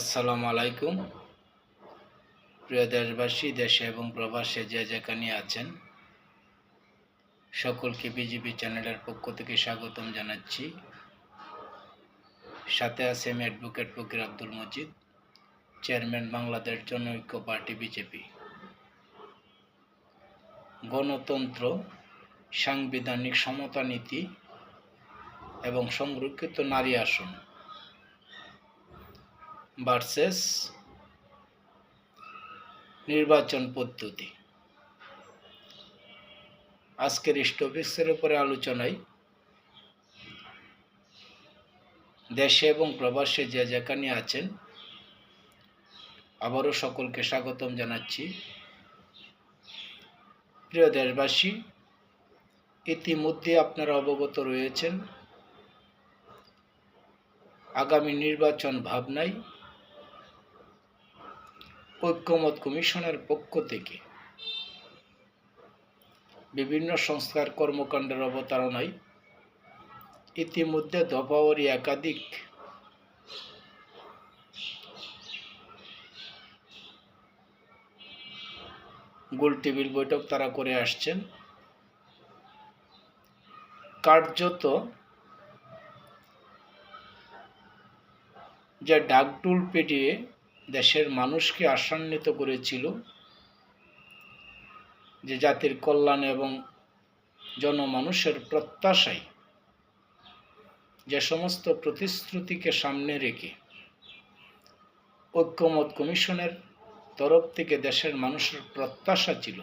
আসসালামু আলাইকুম। প্রিয় দেশবাসী, দেশে এবং প্রবাসে যে যেখানে আছেন, সকলকে বিজিবি চ্যানেলের পক্ষ থেকে স্বাগতম জানাচ্ছি। সাথে আছে আমি advocate Fakir Abdul Majid chairman Bangladesh Janaikya Party BJP. গণতন্ত্র, সাংবিধানিক সমতা নীতি এবং সংরক্ষিত নারী আসন। ভার্সেস নির্বাচন পদ্ধতি। আজকের স্টপিক্সের উপরে আলোচনায় দেশে এবং প্রবাসে যে যেখানে আছেন, আবারও সকলকে স্বাগতম জানাচ্ছি। প্রিয় দেশবাসী, ইতিমধ্যে আপনারা অবগত রয়েছেন, আগামী নির্বাচন ভাবনায় ঐক্যমত কমিশনের পক্ষ থেকে বিভিন্ন সংস্কার কর্মকাণ্ডের অবতারণায় ইতিমধ্যে দফাওয়ারি একাধিক গোল টেবিল বৈঠক তারা করে আসছেন। কার্যত যে ডাকটুল পেটিয়ে দেশের মানুষকে আশান্বিত করেছিল যে জাতির কল্যাণ এবং জনমানুষের প্রত্যাশায় যে সমস্ত প্রতিশ্রুতিকে সামনে রেখে ঐক্যমত কমিশনের তরফ থেকে দেশের মানুষের প্রত্যাশা ছিল।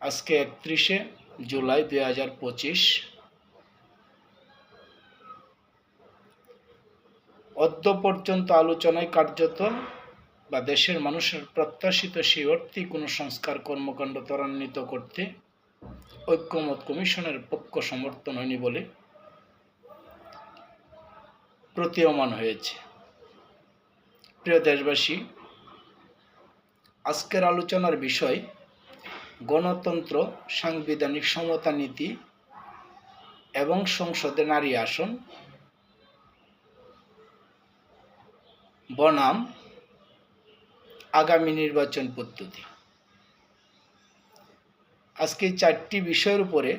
আজকে একত্রিশে জুলাই দুই হাজার পঁচিশ অদ্য পর্যন্ত আলোচনায় কার্যত বা দেশের মানুষের প্রত্যাশিত সেই অর্থে কোনো সংস্কার কর্মকাণ্ড ত্বরান্বিত করতে ঐক্যমত কমিশনের পক্ষ সমর্থন হয়নি বলে প্রতীয়মান হয়েছে। প্রিয় দেশবাসী, আজকের আলোচনার বিষয় গণতন্ত্র, সাংবিধানিক সমতা নীতি এবং সংসদে নারী আসন বনাম আগামী নির্বাচন পদ্ধতি। আজকে চারটি বিষয়ের উপরে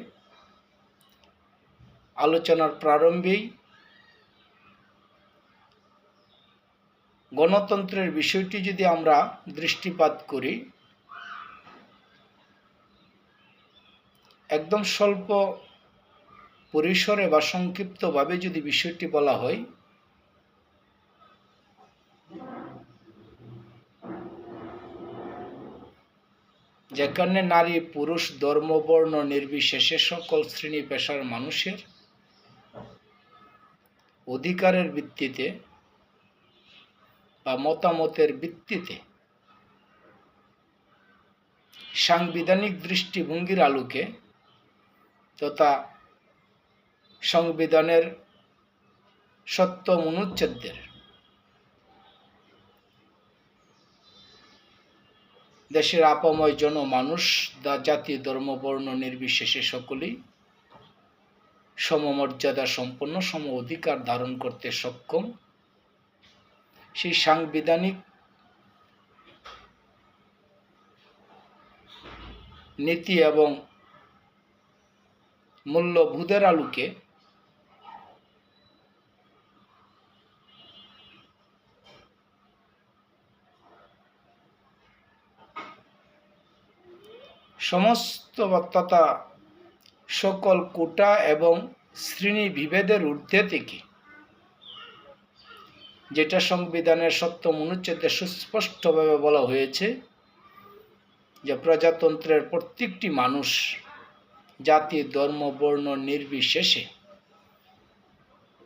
আলোচনার প্রারম্ভেই গণতন্ত্রের বিষয়টি যদি আমরা দৃষ্টিপাত করি, একদম স্বল্প পরিসরে বা সংক্ষিপ্তভাবে যদি বিষয়টি বলা হয় যেখানে নারী, পুরুষ ধর্ম বর্ণ নির্বিশেষে সকল শ্রেণি পেশার মানুষের অধিকারের ভিত্তিতে বা মতামতের ভিত্তিতে সাংবিধানিক দৃষ্টিভঙ্গির আলোকে তথা সংবিধানের সত্য অনুচ্ছেদের দেশের আপাময় জনমানুষ, দা জাতি ধর্ম, বর্ণ নির্বিশেষে সকলেই সমমর্যাদা সম্পন্ন, সম অধিকার ধারণ করতে সক্ষম। সেই সাংবিধানিক নীতি এবং মূল্যবোধের আলোকে সমস্ত তথা সকল কোটা এবং শ্রেণি বিভেদের ঊর্ধ্বে থেকে। যেটা সংবিধানের সপ্তম অনুচ্ছেদে সুস্পষ্টভাবে বলা হয়েছে যে প্রজাতন্ত্রের প্রত্যেকটি মানুষ জাতি, ধর্ম, বর্ণ নির্বিশেষে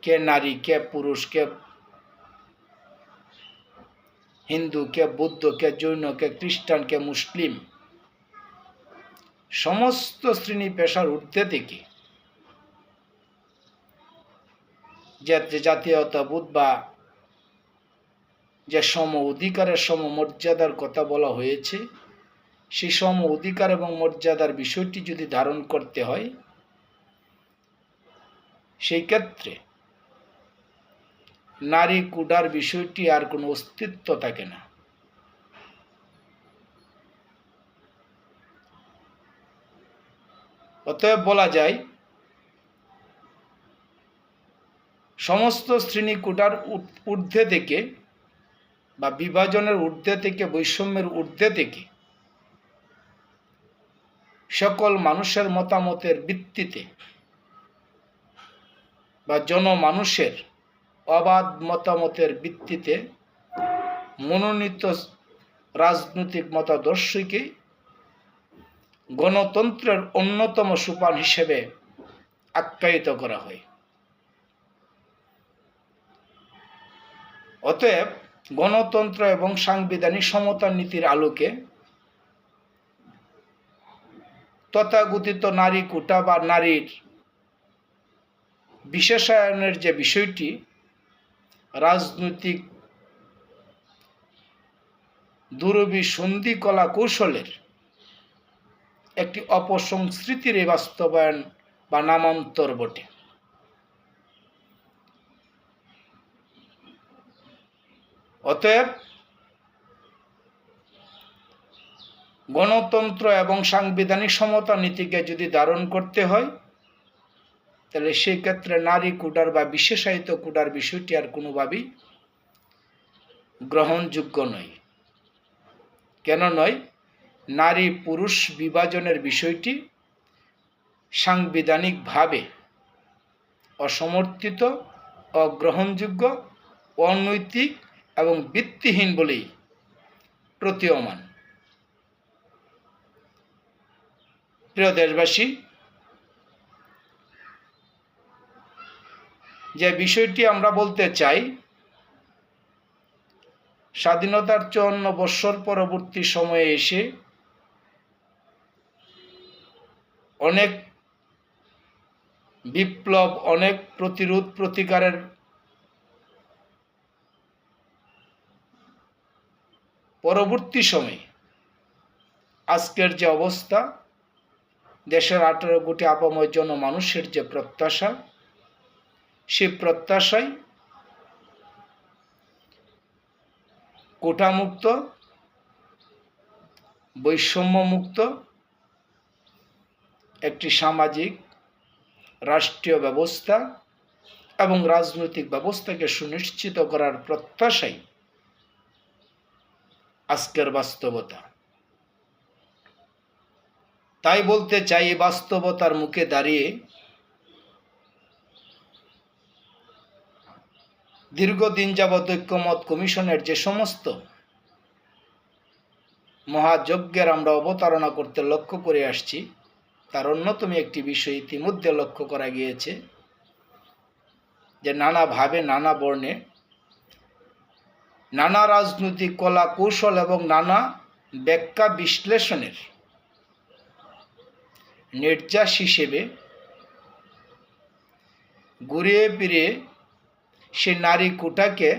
কে নারী, কে পুরুষ, কে হিন্দু, কে বৌদ্ধ, কে জৈন, কে খ্রিস্টান, কে মুসলিম সমস্ত শ্রেণি পেশার ঊর্ধ্বে থেকে যে জাতীয়তাবোধ বা যে সম অধিকারের সম মর্যাদার কথা বলা হয়েছে সেই সম অধিকার এবং মর্যাদার বিষয়টি যদি ধারণ করতে হয়, সেই ক্ষেত্রে নারী কুডার বিষয়টি আর কোনো অস্তিত্ব থাকে না। অতএব বলা যায়, সমস্ত শ্রেণি কোটার ঊর্ধ্বে থেকে বা বিভাজনের ঊর্ধ্বে থেকে, বৈষম্যের ঊর্ধ্বে থেকে সকল মানুষের মতামতের ভিত্তিতে বা জনমানুষের অবাধ মতামতের ভিত্তিতে মনোনীত রাজনৈতিক মতাদর্শীকে গণতন্ত্রের অন্যতম সোপান হিসেবে আখ্যায়িত করা হয়। অতএব গণতন্ত্র এবং সাংবিধানিক সমতা নীতির আলোকে তথাকথিত নারী কোটা বা নারীর বিশেষায়নের যে বিষয়টি, রাজনৈতিক দুরবি সন্ধি কলা কৌশলের একটি অপসংস্কৃতির বাস্তবায়ন বা নামান্তর বটে। অতএব গণতন্ত্র এবং সাংবিধানিক সমতা নীতিকে যদি ধারণ করতে হয়, তাহলে সেই ক্ষেত্রে নারী কুটার বা বিশেষায়িত কুটার বিষয়টি আর কোনোভাবেই গ্রহণযোগ্য নয়। কেন নয়? নারী পুরুষ বিভাজনের বিষয়টি সাংবিধানিকভাবে অসমর্থিত, অগ্রহণযোগ্য, অনৈতিক এবং ভিত্তিহীন বলেই প্রতীয়মান। প্রিয় দেশবাসী, যে বিষয়টি আমরা বলতে চাই, স্বাধীনতার চুয়ান্ন বৎসর পরবর্তী সময়ে এসে অনেক বিপ্লব, অনেক প্রতিরোধ প্রতিকারের পরবর্তী সময়ে আজকের যে অবস্থা, দেশের আঠারো কোটি আপাময় মানুষের যে প্রত্যাশা সে প্রত্যাশায় কোটামুক্ত, বৈষম্যমুক্ত একটি সামাজিক, রাষ্ট্রীয় ব্যবস্থা এবং রাজনৈতিক ব্যবস্থাকে সুনিশ্চিত করার প্রত্যাশাই আজকের বাস্তবতা। তাই বলতে চাই, এই বাস্তবতার মুখে দাঁড়িয়ে দীর্ঘদিন যাবৎ ঐক্যমত কমিশনের যে সমস্ত মহাযজ্ঞের আমরা অবতারণা করতে লক্ষ্য করে আসছি তার অন্যতম একটি বিষয় ইতিমধ্যে লক্ষ্য করা গিয়েছে যে নানাভাবে নানা বর্ণে নানা রাজনৈতিক কলা কৌশল এবং নানা ব্যাখ্যা বিশ্লেষণের নির্যাস হিসেবে ঘুরিয়ে ফিরে সে নারী কোটাকে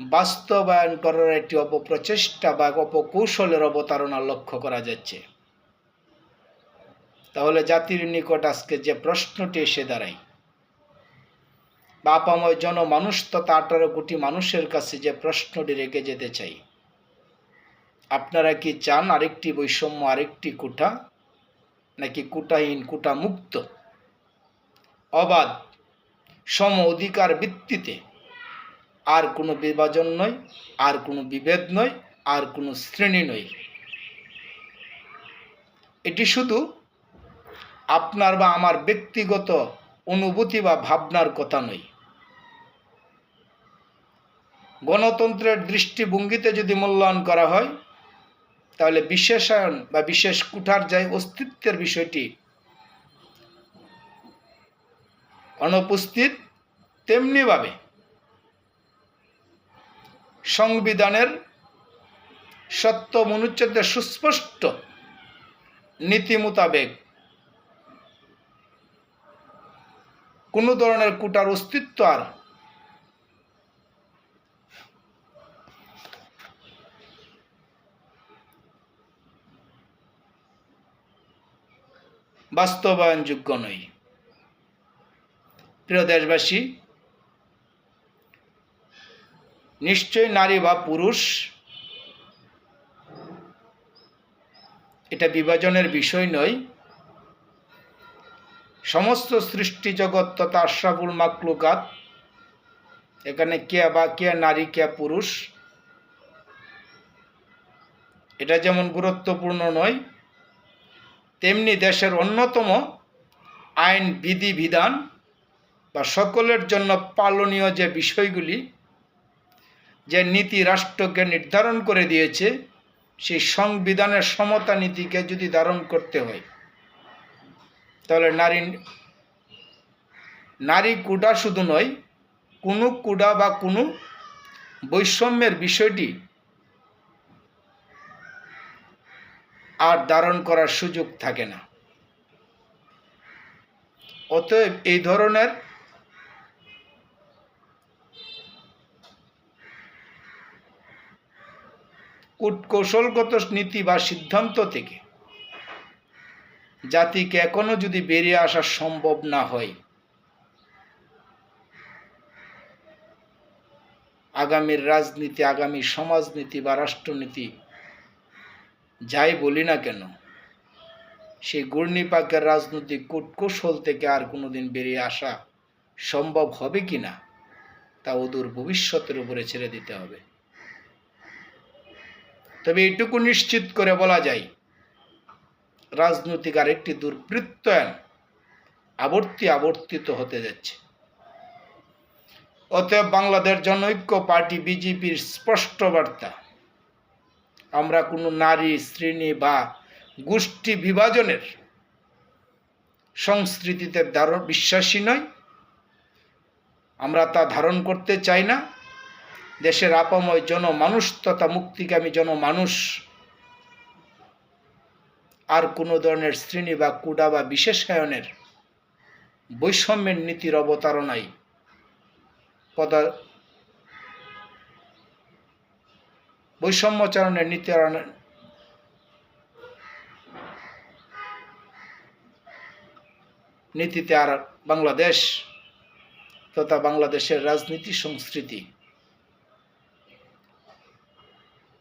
বাস্তবায়ন করার একটি অপপ্রচেষ্টা বা অপকৌশলের অবতারণা লক্ষ্য করা যাচ্ছে। তাহলে জাতির নিকট আজকে যে প্রশ্নটি এসে দাঁড়ায়, বাপাময় জনমানুষ তথা আঠারো কোটি মানুষের কাছে যে প্রশ্নটি রেখে যেতে চাই, আপনারা কি চান আরেকটি বৈষম্য, আরেকটি কুটা, নাকি কুটাহীন কুটা মুক্ত অবাধ, সম অধিকার ভিত্তিতে, আর কোনো বিভাজন নয়, আর কোনো বিভেদ নয়, আর কোনো শ্রেণি নয়। এটি শুধু আপনার বা আমার ব্যক্তিগত অনুভূতি বা ভাবনার কথা নয়। গণতন্ত্রের দৃষ্টিভঙ্গিতে যদি মূল্যায়ন করা হয়, তাহলে বিশেষায়ন বা বিশেষ কুঠার যায় অস্তিত্বের বিষয়টি। অনুপস্থিত তেমনিভাবে সংবিধানের সত্য মনুচ্ছেদের সুস্পষ্ট নীতি মোতাবেক কোনো ধরনের কুটার অস্তিত্ব আর? বাস্তবায়নযোগ্য নয় প্রিয় দেশবাসী নিশ্চয় নারী বা পুরুষ, এটা বিভাজনের বিষয় নয়। সমস্ত সৃষ্টি জগৎ তথা আশরাফুল মাকলুকাত এখানে কে বা কে নারী, কে পুরুষ, এটা যেমন গুরুত্বপূর্ণ নয়, তেমনি দেশের অন্যতম আইন, বিধি, বিধান বা সকলের জন্য পালনীয় যে বিষয়গুলি, যে নীতি রাষ্ট্রকে নির্ধারণ করে দিয়েছে, সেই সংবিধানের সমতা নীতিকে যদি ধারণ করতে হয়। তাহলে নারী নারী কুডা শুধু নয়, কোনো কুডা বা কোনো বৈষম্যের বিষয়টি আর ধারণ করার সুযোগ থাকে না। অতএব এই ধরনের কূটকৌশলগত নীতি বা সিদ্ধান্ত থেকে জাতিকে এখনও যদি বেরিয়ে আসা সম্ভব না হয়, আগামীর রাজনীতি, আগামী সমাজনীতি বা রাষ্ট্রনীতি, যাই বলি না কেন, সেই ঘূর্ণিপাকের রাজনৈতিক কূটকৌশল থেকে আর কোনোদিন বেরিয়ে আসা সম্ভব হবে কি না, তা ওদূর ভবিষ্যতের উপরে ছেড়ে দিতে হবে। তবে এটুকু নিশ্চিত করে বলা যায় রাজনৈতিক আর একটি দুর্বৃত্তায়ন আবর্তি আবর্তিত হতে যাচ্ছে। অতএব বাংলাদেশ জনৈক্য পার্টি বিজেপির স্পষ্ট বার্তা, আমরা কোনো নারী শ্রেণি বা গোষ্ঠী বিভাজনের সংস্কৃতিতে ধারণ বিশ্বাসী নয় আমরা তা ধারণ করতে চাই না। দেশের আপাময় জনমানুষ তথা মুক্তিকামী জনমানুষ আর কোনো ধরনের শ্রেণি বা কুডা বা বিশেষায়নের বৈষম্যের নীতির অবতারণায় পদা বৈষম্যচারণের নীতি নীতিতে আর বাংলাদেশ তথা বাংলাদেশের রাজনীতি সংস্কৃতি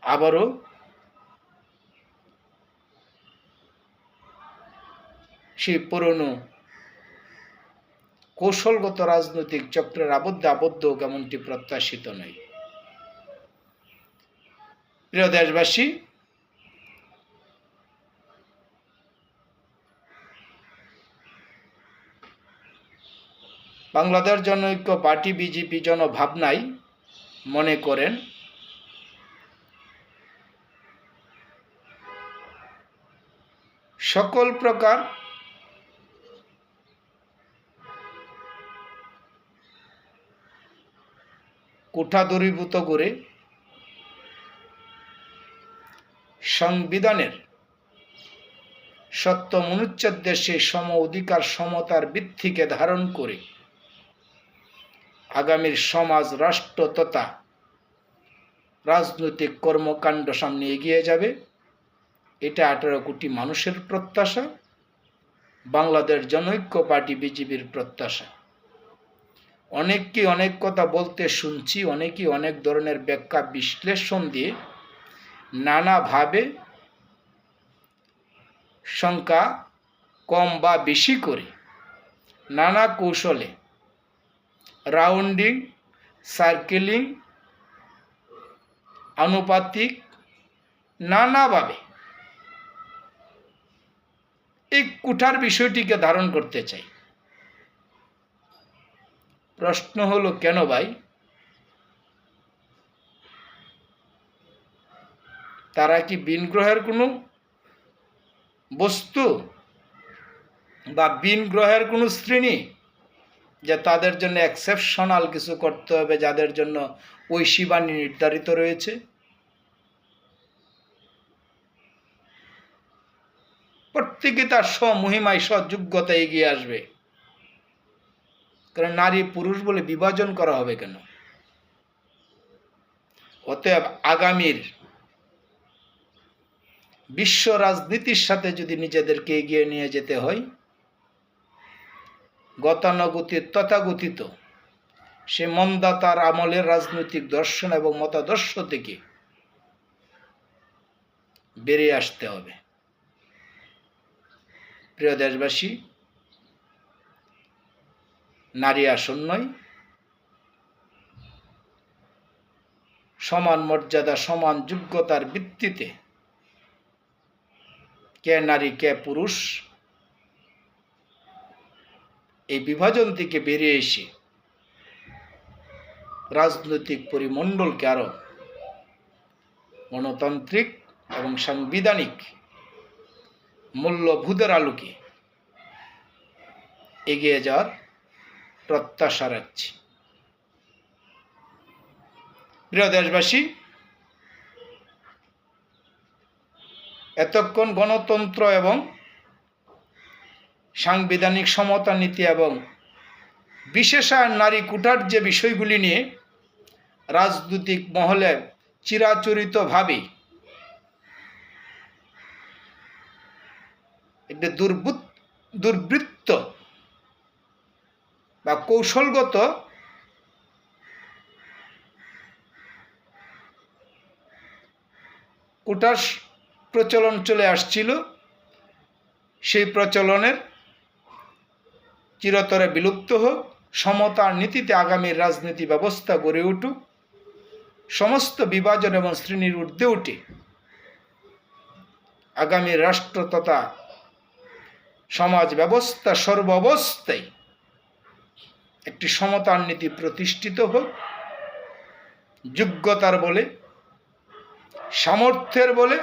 আবারও সেই পুরনো কৌশলগত রাজনৈতিক চক্রের আবদ্ধে আবদ্ধ কেমনটি প্রত্যাশিত নয়। প্রিয় দেশবাসী, বাংলাদেশ জনৈক্য পার্টি বিজেপি জনভাবনায় মনে করেন সকল প্রকার কোঠা দূরীভূত করে সংবিধানের সত্য মনুচ্ছেদের সেই সম অধিকার সমতার ভিত্তিকে ধারণ করে আগামীর সমাজ, রাষ্ট্র তথা রাজনৈতিক কর্মকাণ্ড সামনে এগিয়ে যাবে। এটা আঠারো কোটি মানুষের প্রত্যাশা, বাংলাদেশ জনৈক্য পার্টি বিজেপির প্রত্যাশা। অনেককে অনেক কথা বলতে শুনছি, অনেকেই অনেক ধরনের ব্যাখ্যা বিশ্লেষণ দিয়ে নানাভাবে সংখ্যা কম বা বেশি করে নানা কৌশলে রাউন্ডিং, সার্কেলিং, আনুপাতিক নানাভাবে এই কুঠার বিষয়টিকে ধারণ করতে চাই। প্রশ্ন হলো, কেন ভাই? তারা কি বিন গ্রহের কোনো বস্তু বা বিন গ্রহের কোনো শ্রেণি? যে তাদের জন্য এক্সেপশনাল কিছু করতে হবে, যাদের জন্য ওই শিবানী নির্ধারিত রয়েছে? প্রত্যেকে তার স্বমহিমায় স্বযোগ্যতা এগিয়ে আসবে। কারণ নারী পুরুষ বলে বিভাজন করা হবে কেন? অতএব আগামীর বিশ্ব রাজনীতির সাথে যদি নিজেদেরকে এগিয়ে নিয়ে যেতে হয়, গতানুগতিক তথাগতিত সে মন্দাতার আমলের রাজনৈতিক দর্শন এবং মতাদর্শ থেকে বেরিয়ে আসতে হবে। প্রিয় দেশবাসী নারী আসন নয়। সমান মর্যাদা, সমান যোগ্যতার ভিত্তিতে কে নারী, কে পুরুষ, এই বিভাজন থেকে বেরিয়ে এসে রাজনৈতিক পরিমণ্ডলকে আরও গণতান্ত্রিক এবং সাংবিধানিক মূল্যবোধের আলোকে এগিয়ে যাওয়ার প্রত্যাশা রাখছি প্রিয় দেশবাসী, এতক্ষণ গণতন্ত্র এবং সাংবিধানিক সমতা নীতি এবং বিশেষায়ন নারী কুটার যে বিষয়গুলি নিয়ে রাজনৈতিক মহলে চিরাচরিতভাবে একটি দুর্বৃত্ত বা কৌশলগত কুটার প্রচলন চলে আসছিল, সেই প্রচলনের চিরতরে বিলুপ্ত হোক, সমতার নীতিতে আগামীর রাজনীতি ব্যবস্থা গড়ে উঠুক, সমস্ত বিভাজন এবং শ্রেণির ঊর্ধ্বে উঠে আগামী রাষ্ট্র তথা সমাজ ব্যবস্থা সর্বাবস্থায় একটি সমতার নীতি প্রতিষ্ঠিত হোক, যোগ্যতার বলে, সামর্থ্যের বলে,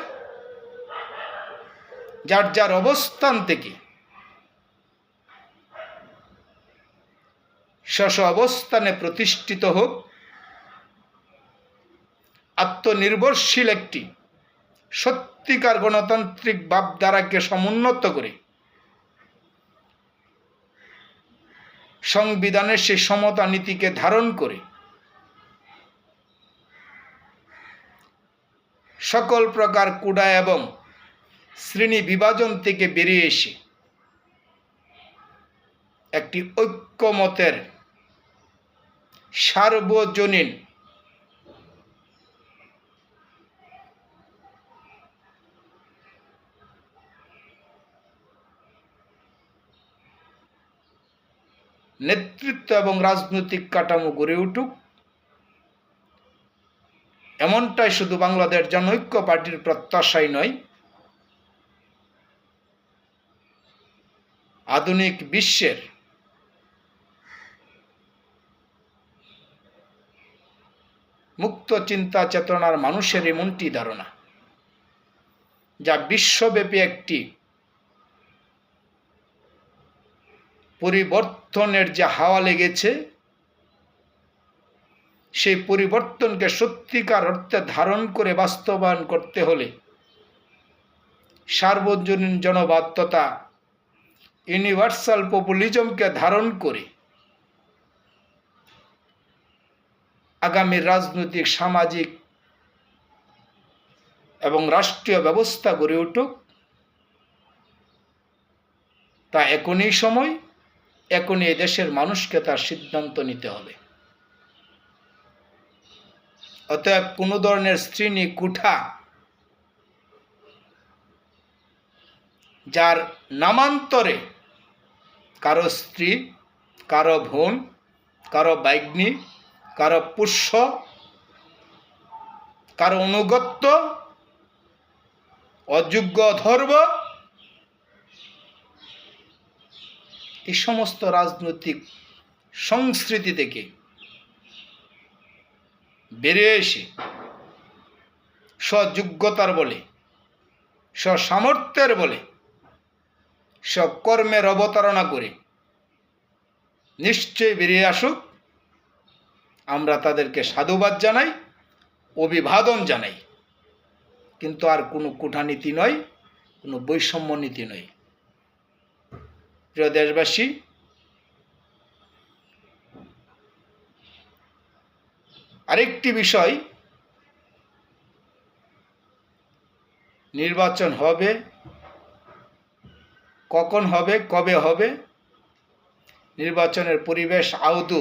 যার যার অবস্থান থেকে স্ব অবস্থানে প্রতিষ্ঠিত হোক, আত্মনির্ভরশীল একটি সত্যিকার গণতান্ত্রিক ভাবধারাকে সমুন্নত করে সংবিধানের সেই সমতা নীতিকে ধারণ করে সকল প্রকার কুড়া এবং শ্রেণি বিভাজন থেকে বেরিয়ে এসে একটি ঐক্যমতের সার্বজনীন নেতৃত্ব এবং রাজনৈতিক কাঠামো গড়ে উঠুক। এমনটাই শুধু বাংলাদেশ জনৈক্য পার্টির প্রত্যাশাই নয়, আধুনিক বিশ্বের মুক্ত চিন্তা চেতনার মানুষের এমনটি ধারণা, যা বিশ্বব্যাপী একটি পরিবর্তনের যে হাওয়া লেগেছে, সেই পরিবর্তনকে সত্যিকার অর্থে ধারণ করে বাস্তবায়ন করতে হলে সার্বজনীন জনবাদ তথা ইউনিভার্সাল পপুলিজমকে ধারণ করে আগামী রাজনৈতিক, সামাজিক এবং রাষ্ট্রীয় ব্যবস্থা গড়ে উঠুক। তা এখনই সময়। এখনই দেশের মানুষকে তার সিদ্ধান্ত নিতে হবে। অতএব কোনো ধরনের শ্রেণি কুঠা, যার নামান্তরে কারও স্ত্রী, কারও বোন, কারও বাইগ্নি কারও পুষ্য, কারও অনুগত্য, অযোগ্য ধর্ম এই সমস্ত রাজনৈতিক সংস্কৃতি থেকে বেরিয়ে এসে স্বযোগ্যতার বলে স্বসামর্থ্যের বলে কর্মের অবতারণা করে নিশ্চয়ই বেরিয়ে আসুক। আমরা তাদেরকে সাধুবাদ জানাই, অভিবাদন জানাই। কিন্তু আর কোনো কুঠানীতি নয়, কোনো বৈষম্য নীতি নয়। প্রিয় দেশবাসী, আরেকটি বিষয় নির্বাচন হবে, কখন হবে, কবে হবে, নির্বাচনের পরিবেশ আউদু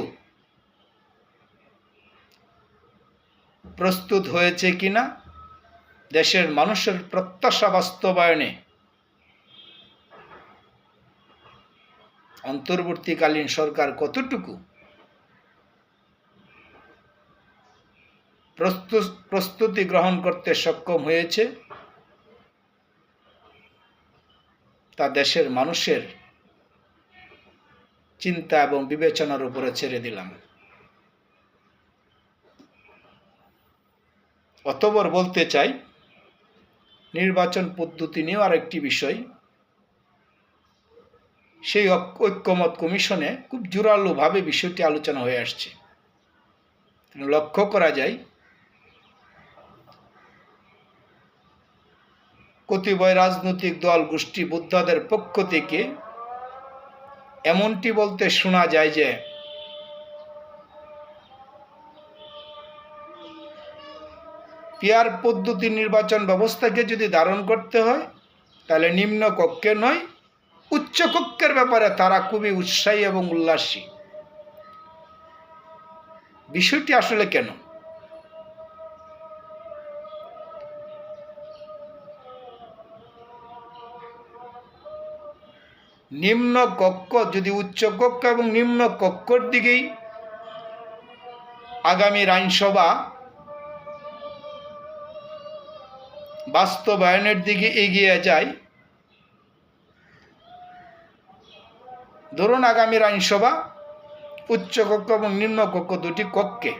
প্রস্তুত হয়েছে কিনা, দেশের মানুষের প্রত্যাশা বাস্তবায়নে অন্তর্বর্তীকালীন সরকার কতটুকু? প্রস্তু- প্রস্তুতি গ্রহণ করতে সক্ষম হয়েছে? তা দেশের মানুষের চিন্তা এবং বিবেচনার উপরে ছেড়ে দিলাম। অতবর বলতে চাই, নির্বাচন পদ্ধতি নিয়েও আরেকটি বিষয়। সেই ঐক- ঐক্যমত কমিশনে খুব জোরালোভাবে বিষয়টি আলোচনা হয়ে আসছে। লক্ষ্য করা যায়, কতিপয় রাজনৈতিক দল গোষ্ঠী বুদ্ধাদের পক্ষ থেকে এমনটি বলতে শোনা যায় যে, পিয়ার পদ্ধতি নির্বাচন ব্যবস্থাকে যদি ধারণ করতে হয়, তাহলে নিম্ন কক্ষে নয় উচ্চ কক্ষের ব্যাপারে তারা খুবই উৎসাহী এবং উল্লাসী। বিষয়টি আসলে কেন? নিম্ন কক্ষ যদি উচ্চ কক্ষ এবং নিম্ন কক্ষর দিকেই আগামী আইনসভা বাস্তবায়নের দিকে এগিয়ে যায় ধরুন আগামীর আইনসভা উচ্চ কক্ষ এবং নিম্ন কক্ষ দুটি কক্ষে।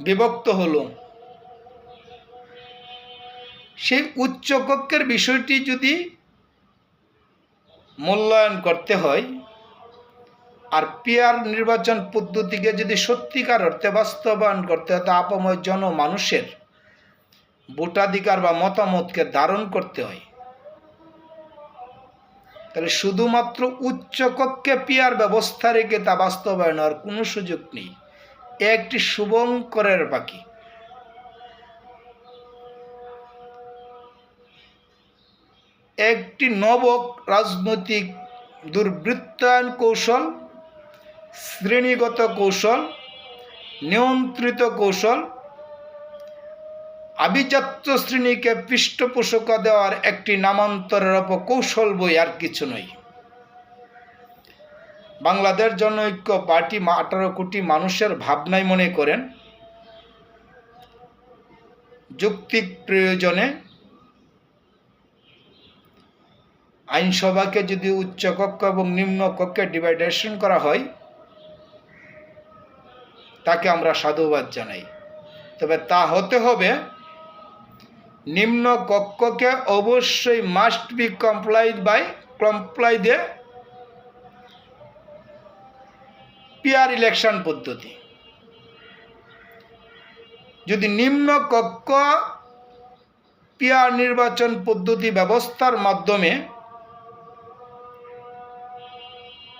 বিভক্ত হলো। সেই উচ্চ কক্ষের বিষয়টি যদি মূল্যায়ন করতে হয়, আর পিয়ার নির্বাচন পদ্ধতিকে যদি সত্যিকার অর্থে বাস্তবায়ন করতে হয়, তা আপময় জনমানুষের ভোটাধিকার বা মতামতকে ধারণ করতে হয়। তাহলে শুধুমাত্র উচ্চ কক্ষে পিয়ার ব্যবস্থা রেখে তা বাস্তবায়ন আর কোনো সুযোগ নেই। একটি শুভঙ্করের বাকি একটি নব রাজনৈতিক দুর্বৃত্তায়ন কৌশল, শ্রেণীগত কৌশল, নিয়ন্ত্রিত কৌশল আভিজাত্য শ্রেণীকে পৃষ্ঠপোষকতা দেওয়ার একটি নামান্তরের অপকৌশল বই আর কিছু নয়। বাংলাদেশ জনৈক্য পার্টি আঠারো কোটি মানুষের ভাবনায় মনে করেন, যৌক্তিক প্রয়োজনে আইনসভাকে যদি উচ্চকক্ষ এবং নিম্নকক্ষে ডিভাইডেশন করা হয়, তাকে আমরা সাধুবাদ জানাই। তবে তা হতে হবে নিম্ন কক্ষকে অবশ্যই must be complied by comply the peer election পদ্ধতি। যদি নিম্ন কক্ষ পিয়ার নির্বাচন পদ্ধতি ব্যবস্থার মাধ্যমে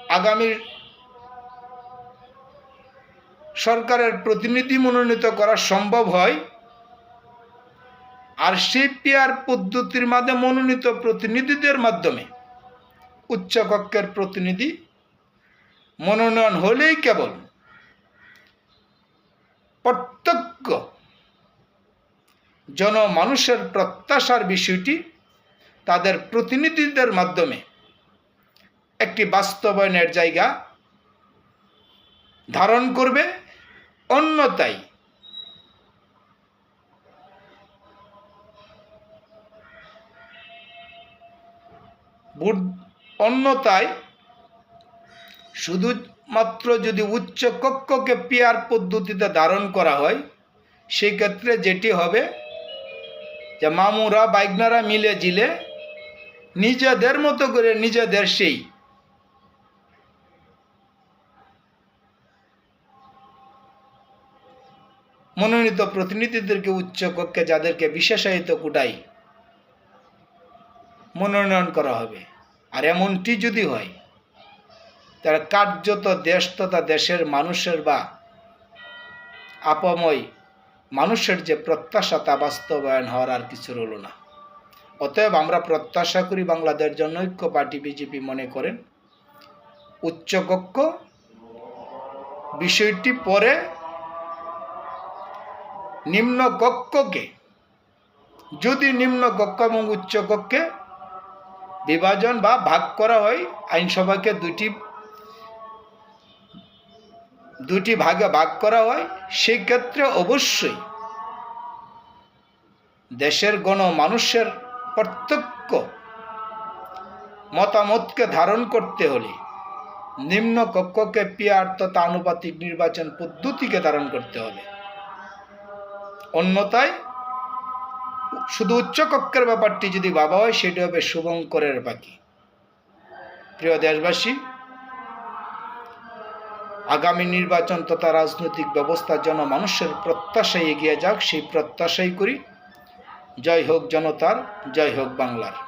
আগামীর সরকারের প্রতিনিধি মনোনীত করা সম্ভব হয় আর সেই পিয়ার পদ্ধতির মাধ্যমে মনোনীত প্রতিনিধিদের মাধ্যমে উচ্চকক্ষের প্রতিনিধি মনোনয়ন হলেই কেবল প্রত্যক্ষ জনমানুষের প্রত্যাশার বিষয়টি তাদের প্রতিনিধিদের মাধ্যমে একটি বাস্তবায়নের জায়গা ধারণ করবে। অন্যতাই অন্যতায় শুধুমাত্র যদি উচ্চ কক্ষকে পিয়ার পদ্ধতিতে ধারণ করা হয় সেই ক্ষেত্রে যেটি হবে যে মামুরা, বাইকনারা মিলে জিলে নিজেদের মতো করে নিজেদের সেই মনোনীত প্রতিনিধিদেরকে উচ্চ কক্ষে যাদেরকে বিশেষায়িত কোটাই মনোনয়ন করা হবে। আর এমনটি যদি হয় তার কার্যত দেশ তথা দেশের মানুষের বা আপময় মানুষের যে প্রত্যাশা তা বাস্তবায়ন হওয়ার আর কিছু রইল না। অতএব আমরা প্রত্যাশা করি বাংলাদেশ জনৈক্য পার্টি বিজেপি মনে করেন উচ্চকক্ষ বিষয়টি পরে নিম্ন কক্ষকে, যদি নিম্ন কক্ষ এবং উচ্চ কক্ষে বিভাজন বা ভাগ করা হয়, আইনসভাকে দুটি দুটি ভাগে ভাগ করা হয় সেই ক্ষেত্রে অবশ্যই দেশের গণ মানুষের প্রত্যক্ষ মতামতকে ধারণ করতে হলে নিম্ন কক্ষকে পিয়ার তথা আনুপাতিক নির্বাচন পদ্ধতিকে ধারণ করতে হবে। অন্যথায় শুধু উচ্চকক্ষের ব্যাপারটি যদি ভাবা হয়, সেটি হবে শুভঙ্করের পাখি প্রিয় দেশবাসী, আগামী নির্বাচন তথা রাজনৈতিক ব্যবস্থার জন্য মানুষের প্রত্যাশায় এগিয়ে যাক, সেই প্রত্যাশাই করি। জয় হোক জনতার, জয় হোক বাংলার।